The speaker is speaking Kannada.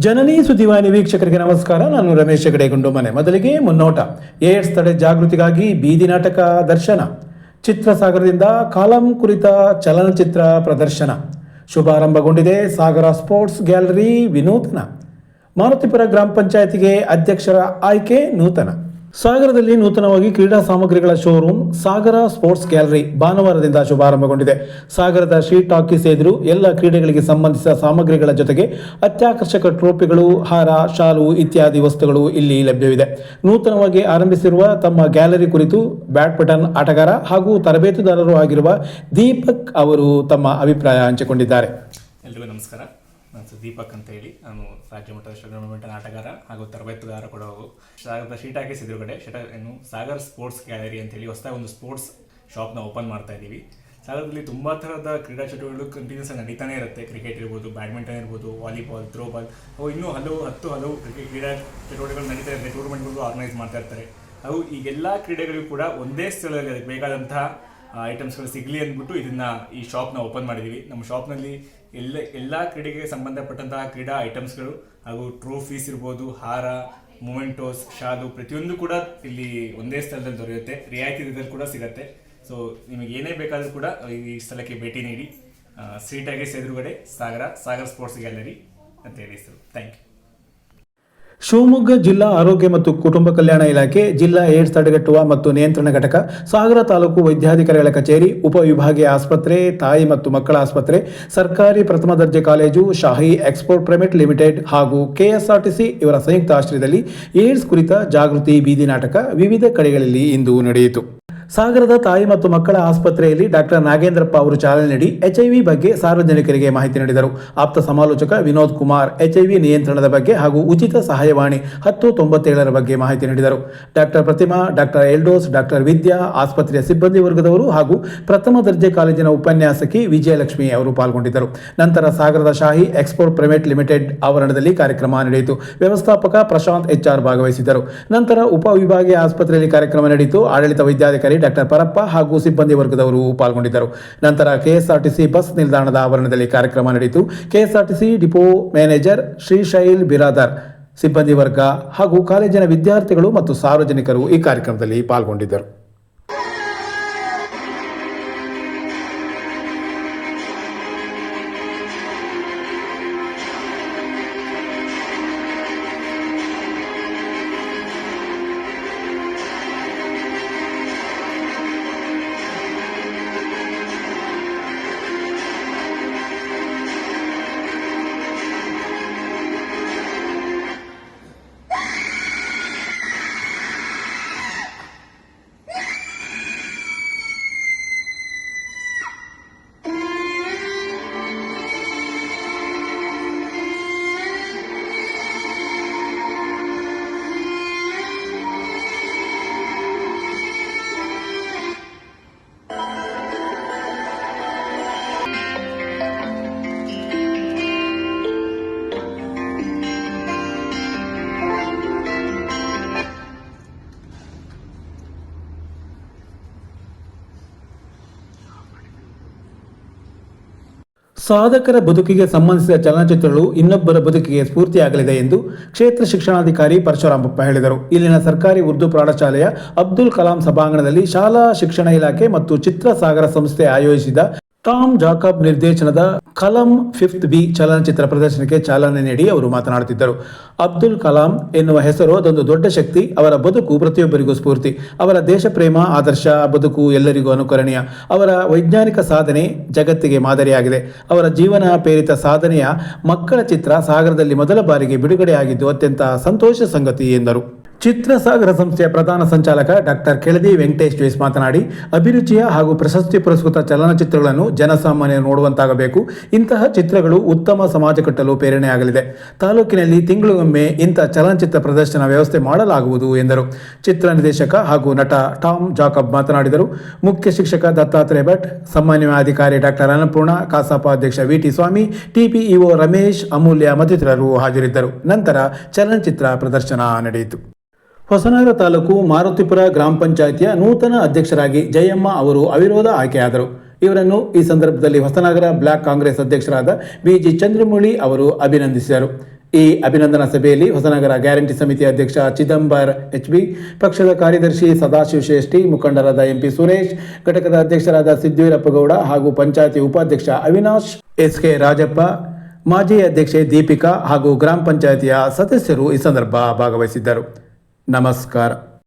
ಜನನಿ ಸುದ್ದಿವಾಹಿನಿ ವೀಕ್ಷಕರಿಗೆ ನಮಸ್ಕಾರ. ನಾನು ರಮೇಶ್ ಹೆಗಡೆಗುಂಡು ಮನೆ. ಮೊದಲಿಗೆ ಮುನ್ನೋಟ. ಏಡ್ಸ್ ತಡೆ ಜಾಗೃತಿಗಾಗಿ ಬೀದಿ ನಾಟಕ ದರ್ಶನ. ಚಿತ್ರಸಾಗರದಿಂದ ಕಾಲಂ ಕುರಿತ ಚಲನಚಿತ್ರ ಪ್ರದರ್ಶನ. ಶುಭಾರಂಭಗೊಂಡಿದೆ ಸಾಗರ ಸ್ಪೋರ್ಟ್ಸ್ ಗ್ಯಾಲರಿ ವಿನೂತನ. ಮಾರುತಿಪುರ ಗ್ರಾಮ ಪಂಚಾಯತಿಗೆ ಅಧ್ಯಕ್ಷರ ಆಯ್ಕೆ ನೂತನ. ಸಾಗರದಲ್ಲಿ ನೂತನವಾಗಿ ಕ್ರೀಡಾ ಸಾಮಗ್ರಿಗಳ ಶೋರೂಮ್ ಸಾಗರ ಸ್ಪೋರ್ಟ್ಸ್ ಗ್ಯಾಲರಿ ಭಾನುವಾರದಿಂದ ಶುಭಾರಂಭಗೊಂಡಿದೆ. ಸಾಗರದ ಶ್ರೀ ಟಾಕೀಸ್ ಎದುರು ಎಲ್ಲ ಕ್ರೀಡೆಗಳಿಗೆ ಸಂಬಂಧಿಸಿದ ಸಾಮಗ್ರಿಗಳ ಜೊತೆಗೆ ಅತ್ಯಾಕರ್ಷಕ ಟ್ರೋಫಿಗಳು ಹಾರ, ಶಾಲು ಇತ್ಯಾದಿ ವಸ್ತುಗಳು ಇಲ್ಲಿ ಲಭ್ಯವಿದೆ. ನೂತನವಾಗಿ ಆರಂಭಿಸಿರುವ ತಮ್ಮ ಗ್ಯಾಲರಿ ಕುರಿತು ಬ್ಯಾಡ್ಮಿಂಟನ್ ಆಟಗಾರ ಹಾಗೂ ತರಬೇತುದಾರರು ಆಗಿರುವ ದೀಪಕ್ ಅವರು ತಮ್ಮ ಅಭಿಪ್ರಾಯ ಹಂಚಿಕೊಂಡಿದ್ದಾರೆ. ಎಲ್ರಿಗೂ ನಮಸ್ಕಾರ. ನಾನು ದೀಪಕ್ ಅಂತ ಹೇಳಿ ನಾನು ರಾಜ್ಯ ಮಟ್ಟದ ಟೂರ್ನಮೆಂಟ್ನ ಆಟಗಾರ ಹಾಗೂ ತರಬೇತುದಾರ ಕೂಡ ಹೋಗು. ಸಾಗರದ ಶೀಟ್ ಹಾಕಿಸ್ ಎದುರುಗಡೆ ಶಟ ಏನು, ಸಾಗರ್ ಸ್ಪೋರ್ಟ್ಸ್ ಗ್ಯಾಲರಿ ಅಂತ ಹೇಳಿ ಹೊಸದಾಗಿ ಒಂದು ಸ್ಪೋರ್ಟ್ಸ್ ಶಾಪ್ನ ಓಪನ್ ಮಾಡ್ತಾ ಇದ್ದೀವಿ. ಸಾಗರದಲ್ಲಿ ತುಂಬ ಥರದ ಕ್ರೀಡಾ ಚಟುವಟಿಕೆಗಳು ಕಂಟಿನ್ಯೂಸ್ ಆಗಿ ನಡೀತಾನೆ ಇರುತ್ತೆ. ಕ್ರಿಕೆಟ್ ಇರ್ಬೋದು ಬ್ಯಾಡ್ಮಿಂಟನ್ ಇರ್ಬೋದು ವಾಲಿಬಾಲ್ ಥ್ರೋಬಾಲ್ ಅವು ಇನ್ನೂ ಹಲವು ಹತ್ತು ಹಲವು ಕ್ರಿಕೆಟ್ ಕ್ರೀಡಾ ಚಟುವಟಿಕೆಗಳು ನಡೀತಾ ಇರುತ್ತೆ. ಟೂರ್ನಮೆಂಟ್ಗಳು ಆರ್ಗನೈಸ್ ಮಾಡ್ತಾ ಇರ್ತಾರೆ. ಅವು ಈಗೆಲ್ಲ ಕ್ರೀಡೆಗಳಿಗೂ ಕೂಡ ಒಂದೇ ಸ್ಥಳದಲ್ಲಿ ಅದಕ್ಕೆ ಬೇಕಾದಂತಹ ಐಟಮ್ಸ್ಗಳು ಸಿಗಲಿ ಅಂದ್ಬಿಟ್ಟು ಇದನ್ನ ಈ ಶಾಪ್ನ ಓಪನ್ ಮಾಡಿದ್ದೀವಿ ನಮ್ಮ ಶಾಪ್ನಲ್ಲಿ ಎಲ್ಲ ಎಲ್ಲ ಕ್ರೀಡೆಗೆ ಸಂಬಂಧಪಟ್ಟಂತಹ ಕ್ರೀಡಾ ಐಟಮ್ಸ್ಗಳು ಹಾಗೂ ಟ್ರೋಫೀಸ್ ಇರ್ಬೋದು, ಹಾರ ಮೊಮೆಂಟೋಸ್ ಶಾಲು ಪ್ರತಿಯೊಂದು ಕೂಡ ಇಲ್ಲಿ ಒಂದೇ ಸ್ಥಳದಲ್ಲಿ ದೊರೆಯುತ್ತೆ. ರಿಯಾಯಿತಿ ದರದಲ್ಲಿ ಕೂಡ ಸಿಗತ್ತೆ. ಸೊ ನಿಮಗೆ ಏನೇ ಬೇಕಾದರೂ ಕೂಡ ಈ ಸ್ಥಳಕ್ಕೆ ಭೇಟಿ ನೀಡಿ. ಸೀಟಾಗಿ ಎದುರುಗಡೆ ಸಾಗರ, ಸಾಗರ್ ಸ್ಪೋರ್ಟ್ಸ್ ಗ್ಯಾಲರಿ ಅಂತ ಹೇಳಿ ಹೆಸರು. ಥ್ಯಾಂಕ್ ಯು ಶಿವಮೊಗ್ಗ ಜಿಲ್ಲಾ ಆರೋಗ್ಯ ಮತ್ತು ಕುಟುಂಬ ಕಲ್ಯಾಣ ಇಲಾಖೆ, ಜಿಲ್ಲಾ ಏಡ್ಸ್ ತಡೆಗಟ್ಟುವ ಮತ್ತು ನಿಯಂತ್ರಣ ಘಟಕ, ಸಾಗರ ತಾಲೂಕು ವೈದ್ಯಾಧಿಕಾರಿಗಳ ಕಚೇರಿ, ಉಪವಿಭಾಗೀಯ ಆಸ್ಪತ್ರೆ, ತಾಯಿ ಮತ್ತು ಮಕ್ಕಳ ಆಸ್ಪತ್ರೆ, ಸರ್ಕಾರಿ ಪ್ರಥಮ ದರ್ಜೆ college, Shahi export private limited ಹಾಗೂ ಕೆಎಸ್ಆರ್ಟಿಸಿ ಇವರ ಸಂಯುಕ್ತ ಆಶ್ರಯದಲ್ಲಿ ಏಡ್ಸ್ ಕುರಿತ ಜಾಗೃತಿ ಬೀದಿ ನಾಟಕ ವಿವಿಧ ಕಡೆಗಳಲ್ಲಿ ಇಂದು ನಡೆಯಿತು. ಸಾಗರದ ತಾಯಿ ಮತ್ತು ಮಕ್ಕಳ ಆಸ್ಪತ್ರೆಯಲ್ಲಿ ಡಾಕ್ಟರ್ ನಾಗೇಂದ್ರಪ್ಪ ಅವರು ಚಾಲನೆ ನೀಡಿ ಎಚ್ಐವಿ ಬಗ್ಗೆ ಸಾರ್ವಜನಿಕರಿಗೆ ಮಾಹಿತಿ ನೀಡಿದರು. ಆಪ್ತ ಸಮಾಲೋಚಕ ವಿನೋದ್ ಕುಮಾರ್ ಎಚ್ಐವಿ ನಿಯಂತ್ರಣದ ಬಗ್ಗೆ ಹಾಗೂ ಉಚಿತ ಸಹಾಯವಾಣಿ ಹತ್ತು ತೊಂಬತ್ತೇಳರ ಬಗ್ಗೆ ಮಾಹಿತಿ ನೀಡಿದರು. Doctor Prathima, doctor Eldhose, doctor Vidya, ಆಸ್ಪತ್ರೆಯ ಸಿಬ್ಬಂದಿ ವರ್ಗದವರು ಹಾಗೂ ಪ್ರಥಮ ದರ್ಜೆ ಕಾಲೇಜಿನ ಉಪನ್ಯಾಸಕಿ ವಿಜಯಲಕ್ಷ್ಮಿ ಅವರು ಪಾಲ್ಗೊಂಡಿದ್ದರು. ನಂತರ ಸಾಗರದ ಶಾಹಿ ಎಕ್ಸ್ಪೋರ್ಟ್ ಪ್ರೈವೇಟ್ ಲಿಮಿಟೆಡ್ ಆವರಣದಲ್ಲಿ ಕಾರ್ಯಕ್ರಮ ನಡೆಯಿತು. ವ್ಯವಸ್ಥಾಪಕ ಪ್ರಶಾಂತ್ ಎಚ್ಆರ್ ಭಾಗವಹಿಸಿದ್ದರು. ನಂತರ ಉಪವಿಭಾಗೀಯ ಆಸ್ಪತ್ರೆಯಲ್ಲಿ ಕಾರ್ಯಕ್ರಮ ನಡೆಯಿತು. ಆಡಳಿತ ವೈದ್ಯಾಧಿಕಾರಿ ಡಾಕ್ಟರ್ ಪರಪ್ಪ ಹಾಗೂ ಸಿಬ್ಬಂದಿ ವರ್ಗದವರು ಪಾಲ್ಗೊಂಡಿದ್ದರು. ನಂತರ ಕೆಎಸ್ಆರ್ಟಿಸಿ ಬಸ್ ನಿಲ್ದಾಣದ ಆವರಣದಲ್ಲಿ ಕಾರ್ಯಕ್ರಮ ನಡೆಯಿತು. KSRTC depot manager Shrishail Biradar, ಸಿಬ್ಬಂದಿ ವರ್ಗ ಹಾಗೂ ಕಾಲೇಜಿನ ವಿದ್ಯಾರ್ಥಿಗಳು ಮತ್ತು ಸಾರ್ವಜನಿಕರು ಈ ಕಾರ್ಯಕ್ರಮದಲ್ಲಿ ಪಾಲ್ಗೊಂಡಿದ್ದರು. ಸಾಧಕರ ಬದುಕಿಗೆ ಸಂಬಂಧಿಸಿದ ಚಲನಚಿತ್ರಗಳು ಇನ್ನೊಬ್ಬರ ಬದುಕಿಗೆ ಸ್ಫೂರ್ತಿಯಾಗಲಿದೆ ಎಂದು ಕ್ಷೇತ್ರ ಶಿಕ್ಷಣಾಧಿಕಾರಿ ಪರಶುರಾಮಪ್ಪ ಹೇಳಿದರು. ಇಲ್ಲಿನ ಸರ್ಕಾರಿ ಉರ್ದು ಪ್ರೌಢಶಾಲೆಯ ಅಬ್ದುಲ್ ಕಲಾಂ ಸಭಾಂಗಣದಲ್ಲಿ ಶಾಲಾ ಶಿಕ್ಷಣ ಇಲಾಖೆ ಮತ್ತು ಚಿತ್ರಸಾಗರ ಸಂಸ್ಥೆ ಆಯೋಜಿಸಿದ ಟಾಮ್ ಜಾಕಬ್ ನಿರ್ದೇಶನದ ಕಲಂ ಫಿಫ್ತ್ ಬಿ ಚಲನಚಿತ್ರ ಪ್ರದರ್ಶನಕ್ಕೆ ಚಾಲನೆ ನೀಡಿ ಅವರು ಮಾತನಾಡುತ್ತಿದ್ದರು. ಅಬ್ದುಲ್ ಕಲಾಂ ಎನ್ನುವ ಹೆಸರು ಅದೊಂದು ದೊಡ್ಡ ಶಕ್ತಿ, ಅವರ ಬದುಕು ಪ್ರತಿಯೊಬ್ಬರಿಗೂ ಸ್ಫೂರ್ತಿ, ಅವರ ದೇಶ ಪ್ರೇಮ ಆದರ್ಶ, ಬದುಕು ಎಲ್ಲರಿಗೂ ಅನುಕರಣೀಯ, ಅವರ ವೈಜ್ಞಾನಿಕ ಸಾಧನೆ ಜಗತ್ತಿಗೆ ಮಾದರಿಯಾಗಿದೆ, ಅವರ ಜೀವನ ಪ್ರೇರಿತ ಸಾಧನೆಯ ಮಕ್ಕಳ ಚಿತ್ರ ಸಾಗರದಲ್ಲಿ ಮೊದಲ ಬಾರಿಗೆ ಬಿಡುಗಡೆಯಾಗಿದ್ದು ಅತ್ಯಂತ ಸಂತೋಷ ಸಂಗತಿ ಎಂದರು. ಚಿತ್ರಸಾಗರ ಸಂಸ್ಥೆಯ ಪ್ರಧಾನ ಸಂಚಾಲಕ ಡಾಕ್ಟರ್ ಕೆಳದಿ ವೆಂಕಟೇಶ್ ಜೋಯಿಸ್ ಮಾತನಾಡಿ, ಅಭಿರುಚಿಯ ಹಾಗೂ ಪ್ರಶಸ್ತಿ ಪುರಸ್ಕೃತ ಚಲನಚಿತ್ರಗಳನ್ನು ಜನಸಾಮಾನ್ಯರು ನೋಡುವಂತಾಗಬೇಕು. ಇಂತಹ ಚಿತ್ರಗಳು ಉತ್ತಮ ಸಮಾಜ ಕಟ್ಟಲು ಪ್ರೇರಣೆಯಾಗಲಿದೆ. ತಾಲೂಕಿನಲ್ಲಿ ತಿಂಗಳಿಗೊಮ್ಮೆ ಇಂಥ ಚಲನಚಿತ್ರ ಪ್ರದರ್ಶನ ವ್ಯವಸ್ಥೆ ಮಾಡಲಾಗುವುದು ಎಂದರು. ಚಿತ್ರ ನಿರ್ದೇಶಕ ಹಾಗೂ ನಟ ಟಾಮ್ ಜಾಕಬ್ ಮಾತನಾಡಿದರು. ಮುಖ್ಯ ಶಿಕ್ಷಕ ದತ್ತಾತ್ರೇಯ ಭಟ್ ಸಾಮಾನ್ಯ ಅಧಿಕಾರಿ ಡಾಕ್ಟರ್ ಅನ್ನಪೂರ್ಣ, ಕಸಾಪ ಅಧ್ಯಕ್ಷ ವಿಟಿ ಸ್ವಾಮಿ ಟಿಪಿಇಒ ರಮೇಶ್, ಅಮೂಲ್ಯ ಮತ್ತಿತರರು ಹಾಜರಿದ್ದರು. ನಂತರ ಚಲನಚಿತ್ರ ಪ್ರದರ್ಶನ ನಡೆಯಿತು. ಹೊಸನಗರ ತಾಲೂಕು ಮಾರುತಿಪುರ ಗ್ರಾಮ ಪಂಚಾಯಿತಿಯ ನೂತನ ಅಧ್ಯಕ್ಷರಾಗಿ ಜಯಮ್ಮ ಅವರು ಅವಿರೋಧ ಆಯ್ಕೆಯಾದರು. ಇವರನ್ನು ಈ ಸಂದರ್ಭದಲ್ಲಿ ಹೊಸನಗರ ಬ್ಲಾಕ್ ಕಾಂಗ್ರೆಸ್ ಅಧ್ಯಕ್ಷರಾದ ಬಿಜಿ ಚಂದ್ರಮೌಳಿ ಅವರು ಅಭಿನಂದಿಸಿದರು. ಈ ಅಭಿನಂದನಾ ಸಭೆಯಲ್ಲಿ ಹೊಸನಗರ ಗ್ಯಾರಂಟಿ ಸಮಿತಿ ಅಧ್ಯಕ್ಷ ಚಿದಂಬರ್ ಎಚ್ ಬಿ, ಪಕ್ಷದ ಕಾರ್ಯದರ್ಶಿ ಸದಾಶಿವ ಶ್ರೇಷ್ಠಿ ಮುಖಂಡರಾದ ಎಂಪಿ ಸುರೇಶ್, ಘಟಕದ ಅಧ್ಯಕ್ಷರಾದ ಸಿದ್ದವೀರಪ್ಪಗೌಡ ಹಾಗೂ ಪಂಚಾಯತಿ ಉಪಾಧ್ಯಕ್ಷ ಅವಿನಾಶ್ ಎಸ್ ಕೆ ರಾಜಪ್ಪ, ಮಾಜಿ ಅಧ್ಯಕ್ಷೆ ದೀಪಿಕಾ ಹಾಗೂ ಗ್ರಾಮ ಪಂಚಾಯತಿಯ ಸದಸ್ಯರು ಈ ಸಂದರ್ಭ ಭಾಗವಹಿಸಿದ್ದರು. ನಮಸ್ಕಾರ